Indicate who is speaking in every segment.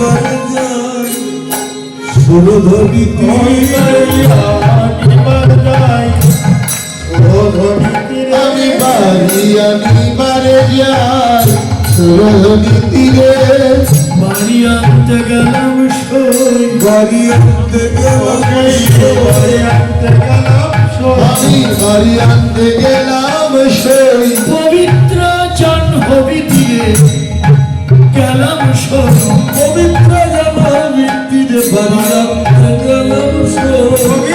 Speaker 1: নিবার যাই সুরধরি
Speaker 2: আমি বাড়ি আনিবারে যাই সুরধি তীরে
Speaker 3: বাড়ি আনতে গেলাম সই
Speaker 1: বাড়ি আনতে গেলাম
Speaker 3: বাড়ি আনতে গেলাম সই
Speaker 2: বাড়ি আনতে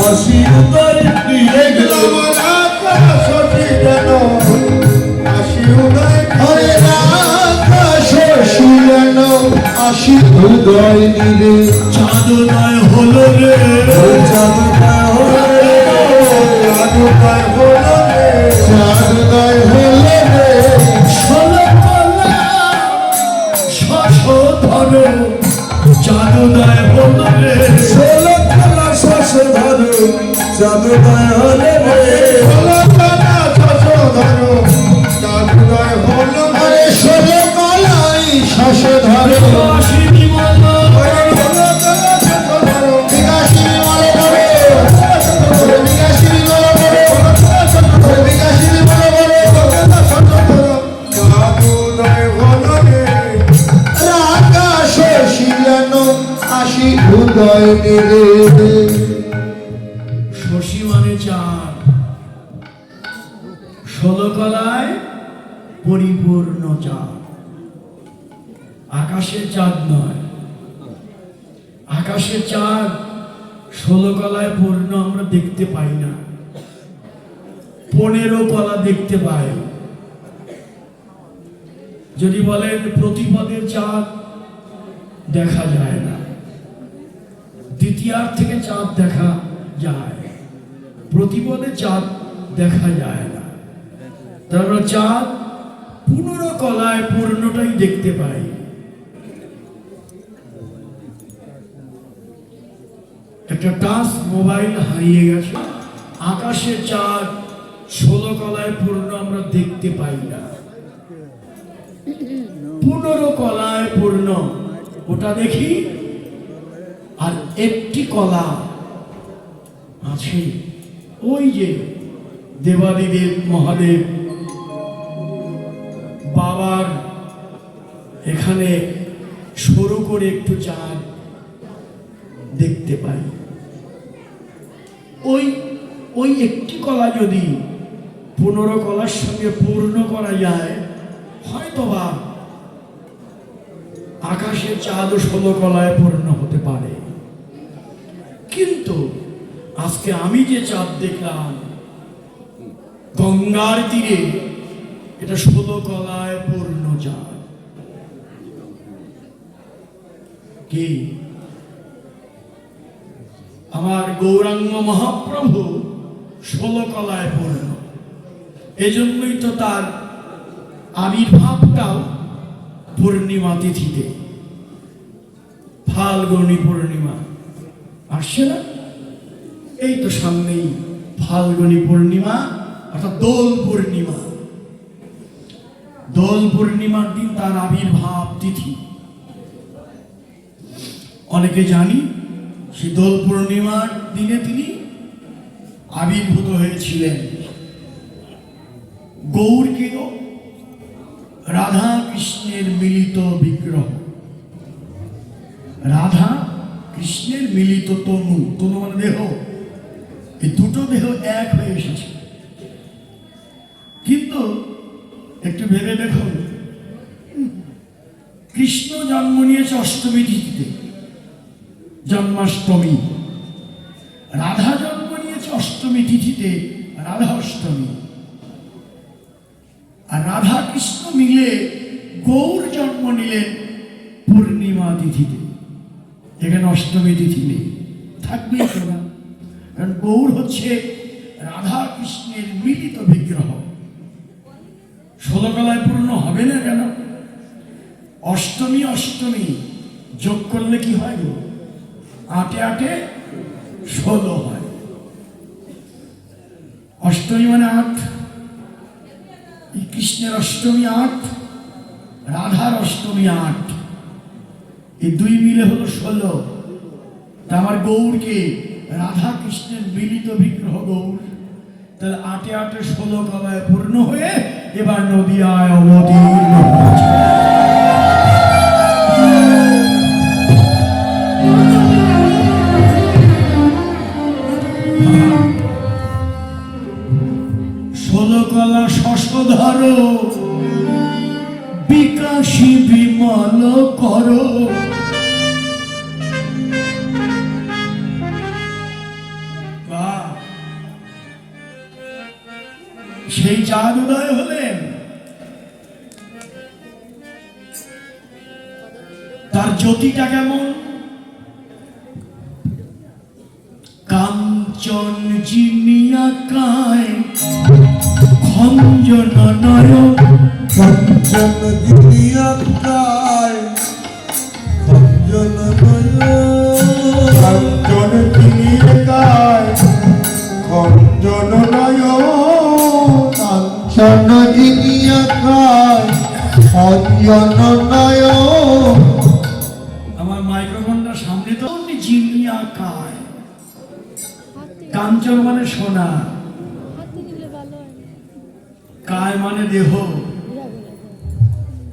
Speaker 1: আসি উদয়
Speaker 3: দেখলাম শশী
Speaker 2: মানে
Speaker 3: চাঁদ। ষোলো কলায় পরিপূর্ণ চাঁদ। আকাশের চাঁদ নয়। আকাশের চাঁদ ষোলো কলায় পূর্ণ আমরা দেখতে পাই না। পনেরো কলা দেখতে পাই। যদি বলেন প্রতিপদের চাঁদ দেখা যায় না। দ্বিতীয়ার থেকে চাঁদ দেখা যায়। প্রতিপদে চাঁদ দেখা যায় না। তারপর চাঁদ পুনরো কলায় পূর্ণটাই দেখতে পাই। একটা টাচ মোবাইল হারিয়ে গেছে। আকাশে চাঁদ ষোলো কলায় পূর্ণ আমরা দেখতে পাই না। পনেরো কলায় পূর্ণ। ওটা দেখি আর একটি কলা আছে, ওই যে দেবাদিদেব মহাদেব বাবার এখানে সরু করে একটু চাঁদ দেখতে পাই। ওই ওই একটি কলা যদি পনেরো কলার সঙ্গে পূর্ণ করা যায় হয়তোবা আকাশে চাঁদ ষোলো কলায় পূর্ণ হতে পারে। কিন্তু আজকে আমি যে চাঁদ দেখলাম, গঙ্গার তীরে এটা ষোলো কলায় পূর্ণ চাঁদ। কি? আমার গৌরাঙ্গ মহাপ্রভু ষোলো কলায় পূর্ণ। এজন্যই তো তার আবির্ভাবটাও পূর্ণিমা তিথিতে, ফাল্গুনি পূর্ণিমা। আসছে না। এই তো সামনেই ফাল্গুনি পূর্ণিমা, অর্থাৎ দোল পূর্ণিমা। দোল পূর্ণিমার দিন তার আবির্ভাব তিথি। অনেকে জানি সে দোল পূর্ণিমার দিনে তিনি আবির্ভূত হয়েছিলেন। গৌরকেও রাধা কৃষ্ণের মিলিত বিগ্রহ। রাধা কৃষ্ণের মিলিত তনু তনু মানে দেহ, এই দুটো দেহ এক হয়ে এসেছে। কিন্তু একটু ভেবে দেখুন কৃষ্ণ জন্ম নিয়েছে অষ্টমী তিথিতে, জন্মাষ্টমী। রাধা জন্ম নিয়েছে অষ্টমী তিথিতে, রাধা অষ্টমী। আর রাধা কৃষ্ণ মিলে গৌর জন্ম নিয়ে এখানে অষ্টমী তিথি নেই। থাকবেই তো না কারণ গৌর হচ্ছে রাধা কৃষ্ণের মিলিত বিগ্রহ। ষোলকলায় পূর্ণ হবে না কেন? অষ্টমী অষ্টমী, যোগ করলে কি হয় গো? আটে আটে, ষোলো হয়। অষ্টমী মানে আট। কৃষ্ণের অষ্টমী আট, রাধার অষ্টমী আট। এই দুই মিলে হলো ষোলো। আমার গৌরকে রাধা কৃষ্ণের মিলিত বিগ্রহ গৌর। তাহলে আটে আটে ষোলো কলায় পূর্ণ হয়ে এবার নদিয়ায় অবতীর্ণ শশধর বিকাশী বিমল করো। সেই চাঁদ উদয় হলেন। তার জ্যোতিটা কেমন? কাঞ্চন জিনিয়া কায় খঞ্জন
Speaker 2: নয় কাঞ্চন জিনিয়া কঞ্চন
Speaker 3: আমার মাইক্রোফোনটা সামনে তো জিনিয়া কায় কাঞ্চন মানে সোনা। কায় মানে দেহ।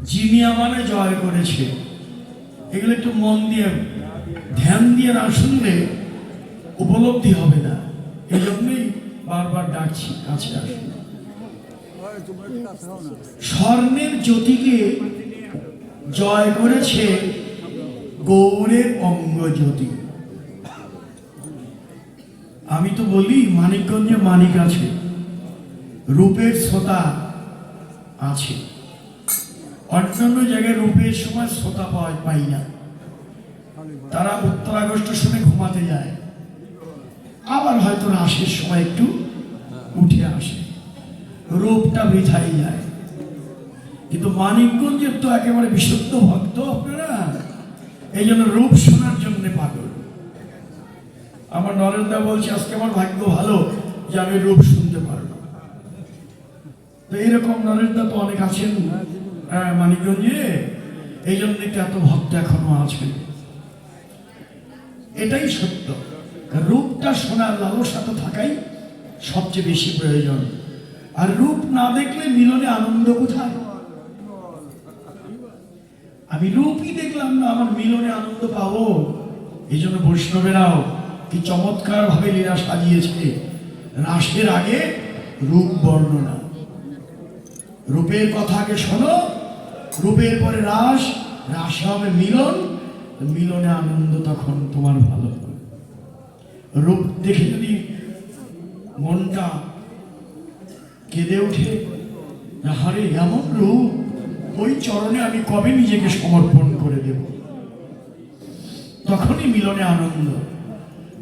Speaker 3: জিনিয়া মানে জয় করেছে। এগুলো একটু মন দিয়ে, ধ্যান দিয়ে না শুনলে উপলব্ধি হবে না। এই জন্যই বারবার ডাকছি, কাছে আসুন। স্বর্ণের জ্যোতিকে জয় করেছে গৌরের অঙ্গ জ্যোতি। আমি তো বলি, মানিকগঞ্জে মানিক আছে, রূপের শ্রোতা আছে। অন্যান্য জায়গায় রূপের সময় শ্রোতা পাওয়া পাই না। তারা উত্তর আগস্ট শুনে ঘুমাতে যায়। আবার হয়তো রাসের সময় একটু উঠে আসে। রূপটা বৃথাই যায়। কিন্তু মানিকগঞ্জের তো একেবারে বিশুদ্ধ ভক্ত আপনারা। এই জন্য রূপ শোনার জন্য পাগল। আমার নরেন্দা বলছে আজকে আমার ভাগ্য ভালো যে আমি রূপ শুনতে পারব তো এইরকম নরেন্দা তো অনেক আছেন আহ, মানিকগঞ্জে। এই জন্য এত ভক্ত এখনও আছেন। এটাই সত্য। রূপটা শোনার লালসা তো থাকাই সবচেয়ে বেশি প্রয়োজন। আর রূপ না দেখলে মিলনে আনন্দ কোথায়? আমি রূপই দেখলাম না, আমার মিলনে আনন্দ পাবো। এই জন্য বৈষ্ণবেরাও কি চমৎকার ভাবে লীলা সাজিয়েছে। রাসের আগে রূপ বর্ণনা। রূপের কথা আগে শোনো, রূপের পরে রাস, রাসে হবে মিলন, মিলনে আনন্দ তখন তোমার ভালো রূপ দেখে যদি মনটা কেঁদে ওঠে হারে, এমন রূপ, ওই চরণে আমি কবে নিজেকে সমর্পণ করে দেব? তখনই মিলনে আনন্দ।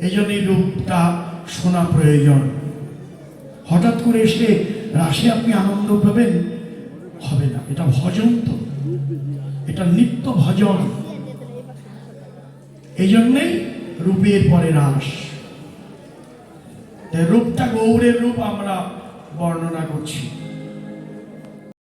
Speaker 3: এই জন্য এই রূপটা শোনা প্রয়োজন। হঠাৎ করে এসে রাশে আপনি আনন্দ পাবেন? হবে না, এটা ভজন তো এটা নিত্য ভজন। এই জন্যেই রূপের পরে রাস রূপটা গৌরের রূপ আমরা বর্ণনা করছি।